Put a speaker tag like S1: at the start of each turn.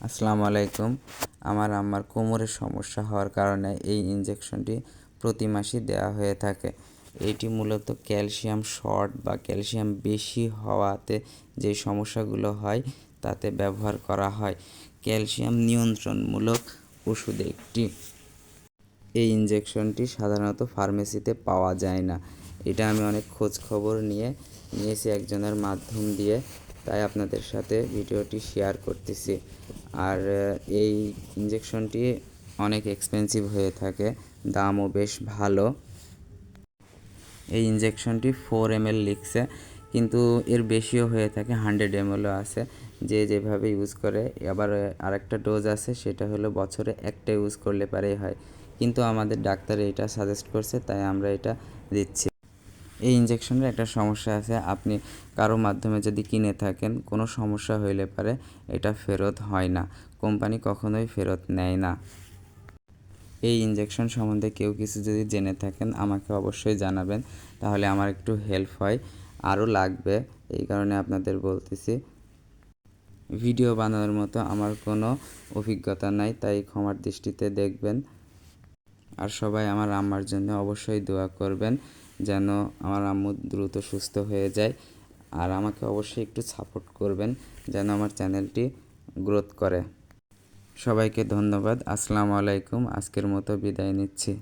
S1: আলাইকুম। আমার আম্মার কোমরের সমস্যা হওয়ার কারণে এই ইঞ্জেকশনটি প্রতি মাসেই দেওয়া হয়ে থাকে। এটি মূলত ক্যালসিয়াম শর্ট বা ক্যালসিয়াম বেশি হওয়াতে যে সমস্যাগুলো হয়, তাতে ব্যবহার করা হয়। ক্যালসিয়াম নিয়ন্ত্রণমূলক ওষুধ একটি। এই ইঞ্জেকশনটি সাধারণত ফার্মেসিতে পাওয়া যায় না। এটা আমি অনেক খোঁজ খবর নিয়ে নিয়েছি একজনের মাধ্যম দিয়ে। তাই আপনাদের সাথে ভিডিওটি শেয়ার করতেছি। আর এই ইঞ্জেকশনটি অনেক এক্সপেন্সিভ হয়ে থাকে, দামও বেশ ভালো। এই ইঞ্জেকশনটি ফোর এম এল লিখছে, কিন্তু এর বেশিও হয়ে থাকে হান্ড্রেড এম এলও আছে। যে যেভাবে ইউজ করে, আবার আরেকটা ডোজ আছে, সেটা হলো বছরে একটা ইউজ করলে পারেই হয়। কিন্তু আমাদের ডাক্তার এটা সাজেস্ট করছে, তাই আমরা এটা দিচ্ছি। এই ইঞ্জেকশনের একটা সমস্যা আছে। আপনি কারও মাধ্যমে যদি কিনে থাকেন, কোনো সমস্যা হইলে পারে এটা ফেরত হয় না। কোম্পানি কখনোই ফেরত নেয় না। এই ইঞ্জেকশন সম্বন্ধে কেউ কিছু যদি জেনে থাকেন, আমাকে অবশ্যই জানাবেন। তাহলে আমার একটু হেল্প হয়, আরও লাগবে। এই কারণে আপনাদের বলতেছি ভিডিও বানানোর মতো আমার কোনো অভিজ্ঞতা নাই, তাই ক্ষমার দৃষ্টিতে দেখবেন। আর সবাই আমার আম্মার জন্য অবশ্যই দোয়া করবেন। যেন আমার আম্মু দ্রুত সুস্থ হয়ে যায়। আর আমাকে অবশ্যই একটু সাপোর্ট করবেন, যেন আমার চ্যানেলটি গ্রোথ করে। সবাইকে ধন্যবাদ, আসসালামু আলাইকুম, আজকের মতো বিদায় নিচ্ছি।